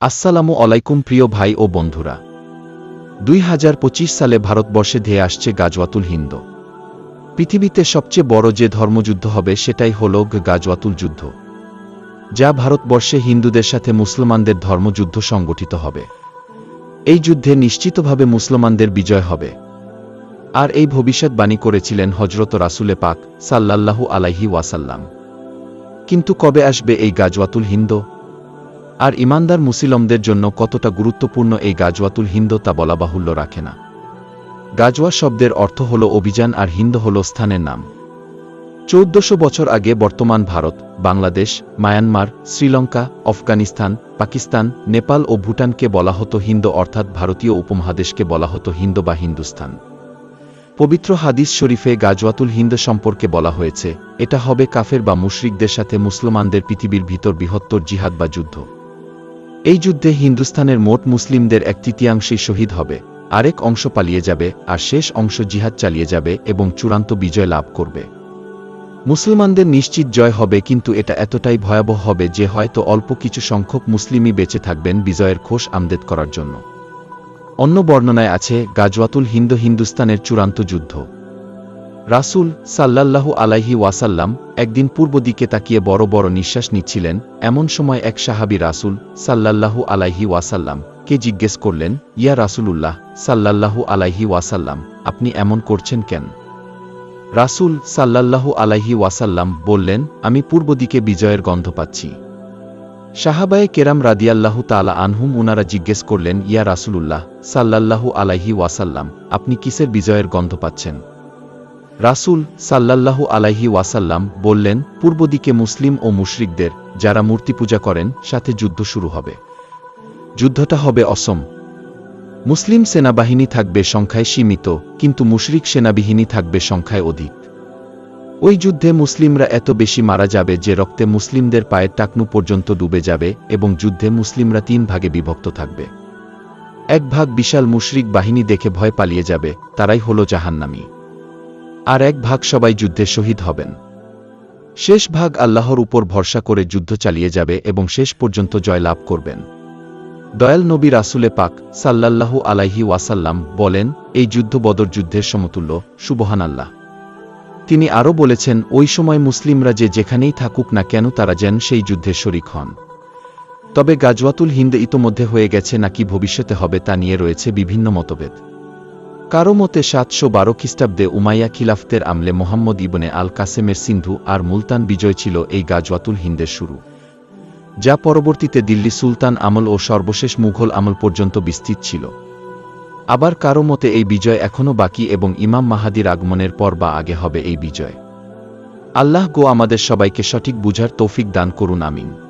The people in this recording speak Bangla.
আসসালামু আলাইকুম প্রিয় ভাই ও বন্ধুরা। দুই হাজার পঁচিশ সালে ভারতবর্ষে ধেয়ে আসছে গাজওয়াতুল হিন্দ। পৃথিবীতে সবচেয়ে বড় যে ধর্মযুদ্ধ হবে সেটাই হল গাজওয়াতুল যুদ্ধ, যা ভারতবর্ষে হিন্দুদের সাথে মুসলমানদের ধর্মযুদ্ধ সংগঠিত হবে। এই যুদ্ধে নিশ্চিতভাবে মুসলমানদের বিজয় হবে। আর এই ভবিষ্যৎবাণী করেছিলেন হজরত রাসুলে পাক সাল্লাল্লাহু আলাইহি ওয়াসাল্লাম। কিন্তু কবে আসবে এই গাজওয়াতুল হিন্দ? আর ইমানদার মুসিলমদের জন্য কতটা গুরুত্বপূর্ণ এই গাজওয়াতুল হিন্দ তা বলা বাহুল্য রাখে না। গাজওয়া শব্দের অর্থ হল অভিযান আর হিন্দ হল স্থানের নাম। চৌদ্দশো বছর আগে বর্তমান ভারত, বাংলাদেশ, মায়ানমার, শ্রীলঙ্কা, আফগানিস্তান, পাকিস্তান, নেপাল ও ভুটানকে বলা হতো হিন্দ অর্থাৎ ভারতীয় উপমহাদেশকে বলা হতো হিন্দ বা হিন্দুস্তান পবিত্র হাদিস শরীফে গাজওয়াতুল হিন্দ সম্পর্কে বলা হয়েছে, এটা হবে কাফের বা মুশরিকদের সাথে মুসলমানদের পৃথিবীর ভিতর বৃহত্তর জিহাদ বা যুদ্ধ। এই যুদ্ধে হিন্দুস্তানের মোট মুসলিমদের এক তৃতীয়াংশই শহীদ হবে, আরেক অংশ পালিয়ে যাবে, আর শেষ অংশ জিহাদ চালিয়ে যাবে এবং চূড়ান্ত বিজয় লাভ করবে। মুসলমানদের নিশ্চিত জয় হবে কিন্তু এটা এতটাই ভয়াবহ হবে যে হয়তো অল্প কিছু সংখ্যক মুসলিমই বেঁচে থাকবেন বিজয়ের খোশ আমদেদ করার জন্য। অন্য বর্ণনায় আছে, গাজওয়াতুল হিন্দ হিন্দুস্তানের চূড়ান্ত যুদ্ধ। রাসূল সাল্লাল্লাহু আলাইহি ওয়াসাল্লাম একদিন পূর্ব দিকে তাকিয়ে বড় বড় নিঃশ্বাস নিচ্ছিলেন, এমন সময় এক সাহাবী রাসূল সাল্লাল্লাহু আলাইহি ওয়াসাল্লাম কে জিজ্ঞেস করলেন, ইয়া রাসূলুল্লাহ সাল্লাল্লাহু আলাইহি ওয়াসাল্লাম, আপনি এমন করছেন কেন? রাসূল সাল্লাল্লাহু আলাইহি ওয়াসাল্লাম বললেন, আমি পূর্ব দিকে বিজয়ের গন্ধ পাচ্ছি। সাহাবায়ে কেরাম রাদিয়াল্লাহু তাআলা আনহুম উনারা জিজ্ঞেস করলেন, ইয়া রাসূলুল্লাহ সাল্লাল্লাহু আলাইহি ওয়াসাল্লাম, আপনি কিসের বিজয়ের গন্ধ পাচ্ছেন? রাসূল সাল্লাল্লাহু আলাইহি ওয়াসাল্লাম বললেন, পূর্ব দিকে মুসলিম ও মুশরিকদের যারা মূর্তি পূজা করেন, সাথে যুদ্ধ শুরু হবে। যুদ্ধটা হবে অসম। মুসলিম সেনাবাহিনী থাকবে সংখ্যায় সীমিত, কিন্তু মুশরিক সেনাবাহিনী থাকবে সংখ্যায় অধিক। ওই যুদ্ধে মুসলিমরা এত বেশি মারা যাবে যে রক্তে মুসলিমদের পায়ের টাকনু পর্যন্ত ডুবে যাবে এবং যুদ্ধে মুসলিমরা তিন ভাগে বিভক্ত থাকবে। এক ভাগ বিশাল মুশরিক বাহিনী দেখে ভয় পালিয়ে যাবে, তারাই হল জাহান্নামী। আর এক ভাগ সবাই যুদ্ধে শহীদ হবেন। শেষ ভাগ আল্লাহর উপর ভরসা করে যুদ্ধ চালিয়ে যাবে এবং শেষ পর্যন্ত জয়লাভ করবেন। দয়াল নবী রাসুলে পাক সাল্লাল্লাহু আলাইহি ওয়াসাল্লাম বলেন, এই যুদ্ধ বদর যুদ্ধের সমতুল্য সুবহান আল্লাহ তিনি আরও বলেছেন, ওই সময় মুসলিমরা যে যেখানেই থাকুক না কেন তারা যেন সেই যুদ্ধে শরিক হন। তবে গাজওয়াতুল হিন্দ ইতোমধ্যে হয়ে গেছে নাকি ভবিষ্যতে হবে তা নিয়ে রয়েছে বিভিন্ন মতভেদ। কারও মতে সাতশো বারো খ্রিস্টাব্দে উমাইয়া খিলাফতের আমলে মোহাম্মদ ইবনে আল কাসেমের সিন্ধু আর মুলতান বিজয় ছিল এই গাজওয়াতুল হিন্দের শুরু, যা পরবর্তীতে দিল্লি সুলতান আমল ও সর্বশেষ মুঘল আমল পর্যন্ত বিস্তৃত ছিল। আবার কারও মতে এই বিজয় এখনও বাকি এবং ইমাম মাহাদির আগমনের পর বা আগে হবে এই বিজয়। আল্লাহ গো আমাদের সবাইকে সঠিক বুঝার তৌফিক দান করুন, আমিন।